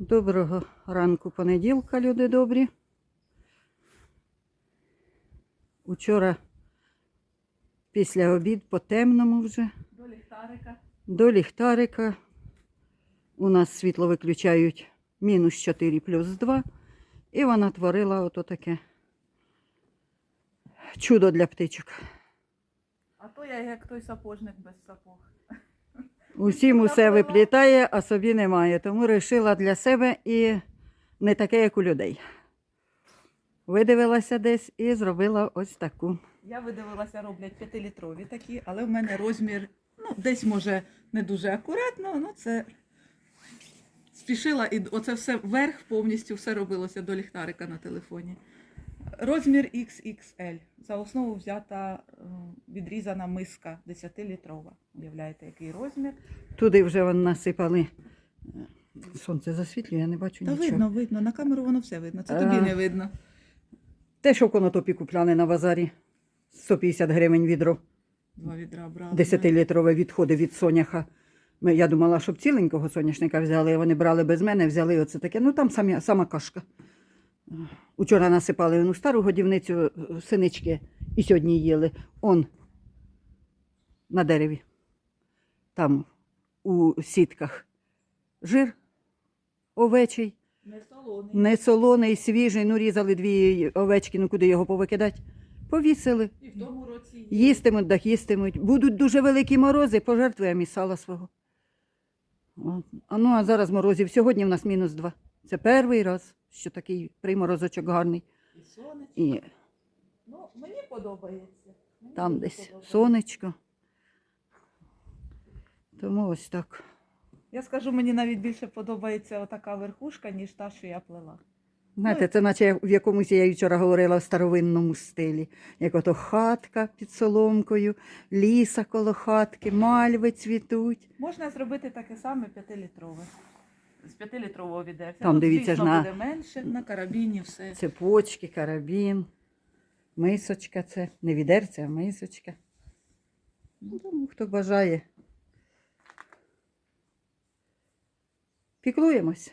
Доброго ранку понеділка, люди добрі. Учора після обід по темному вже До ліхтарика. до ліхтарика. У нас світло виключають мінус 4 плюс 2. І вона творила ото таке чудо для птичок. А то я як той сапожник без сапог. Усім усе виплітає, а собі немає. Тому вирішила для себе і не таке, як у людей. Видивилася десь і зробила ось таку. Я видивилася, роблять п'ятилітрові такі, але в мене розмір, ну, десь може не дуже акуратно, ну це спішила і оце все вверх повністю все робилося до ліхтарика на телефоні. Розмір XXL. За основу взята е, відрізана миска 10-літрова. Уявляєте, який розмір? Туди вже вон насипали. Сонце засвітлює, я не бачу Та нічого. видно, видно, на камеру воно все видно. Це А. тобі не видно. Те, що в конотопі купляли на базарі. 150 гривень відро, Два відра брали. 10-літрове відходи від соняха. Я думала, щоб ціленького соняшника взяли, вони брали без мене, взяли оце таке. Ну там самі, сама кашка. Учора насипали ну, стару годівницю е, синички і сьогодні їли. Он на дереві. Там у сітках жир овечий. Не солоний. Не солоний, свіжий, ну різали дві овечки, ну куди його повикидати. Повісили. І в тому році є. Їстимуть, так їстимуть. Будуть дуже великі морози, пожертвуємо і сала свого. От. А ну а зараз морозів. Сьогодні в нас мінус два. Це перший раз, що такий приморозочок гарний. І сонечко. І Ну, мені подобається. Мені там дуже десь подобається. сонечко. Тому ось так. Я скажу, мені навіть більше подобається отака верхушка, ніж та, що я плела. Знаєте, це наче в якомусь я вчора говорила в старовинному стилі. Як ото хатка під соломкою, ліса коло хатки, мальви цвітуть. Можна зробити таке саме п'ятилітрове. З п'ятилітрового відерця. Там, Тут, дивіться ж, звісно, на- буде менше, на карабіні все. Цепочки, карабін, мисочка це. Не відерця, а мисочка. Ну, Тому хто бажає. Піклуємось.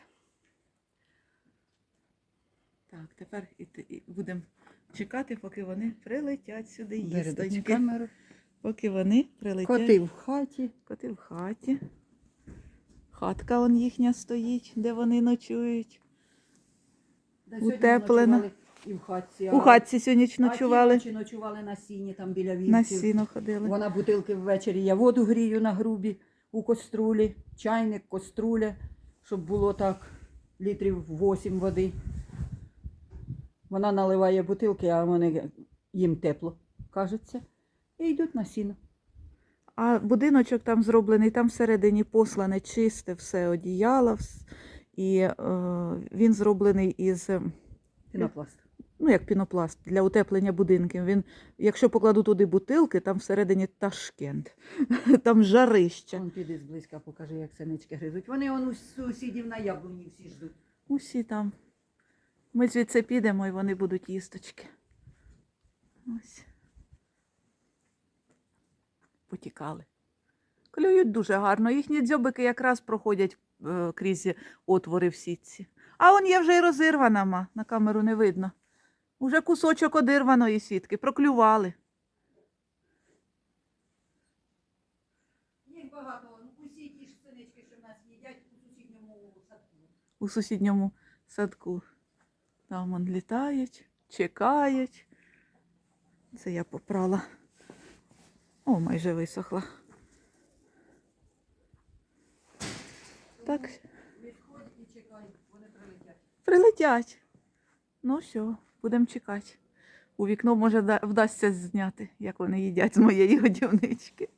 Так, тепер і, і будемо чекати, поки вони прилетять сюди Передачі їстоньки. камеру. Поки вони прилетять. Коти в хаті. Коти в хаті. Хатка он їхня стоїть, де вони ночують. Утеплено. І в хатці. У хатці сьогодні А ночували. ночі ночували на сіні, там біля вівців. На сіно ходили. Вона бутилки ввечері, я воду грію на грубі у каструлі, чайник, каструля, щоб було так літрів 8 води. Вона наливає бутилки, а вони їм тепло, кажеться, і йдуть на сіно. А будиночок там зроблений, там всередині послане чисте все одіяло. І е, він зроблений із, е, Пінопласт. ну як пінопласт для утеплення будинків. Він, якщо покладу туди бутилки, там всередині ташкент, там жарище. Вон піди зблизька, покажи, як синички гризуть. Вони он у сусідів на яблуні всі ждуть. Усі там. Ми звідси підемо і вони будуть їсточки. Ось. Потікали. Клюють дуже гарно. Їхні дзьобики якраз проходять е, крізь отвори в сітці. А он є вже й розірвана, ма. на камеру не видно. Уже кусочок одирваної сітки, проклювали. Їх багато, усі ті ж синички, що в нас їдять у сусідньому садку. у сусідньому садку. Там он літають, чекають. Це я попрала. О, майже висохла. Так, Відходь і чекай, вони прилетять. прилетять. Ну все, будемо чекати. У вікно може вдасться зняти, як вони їдять з моєї годівнички.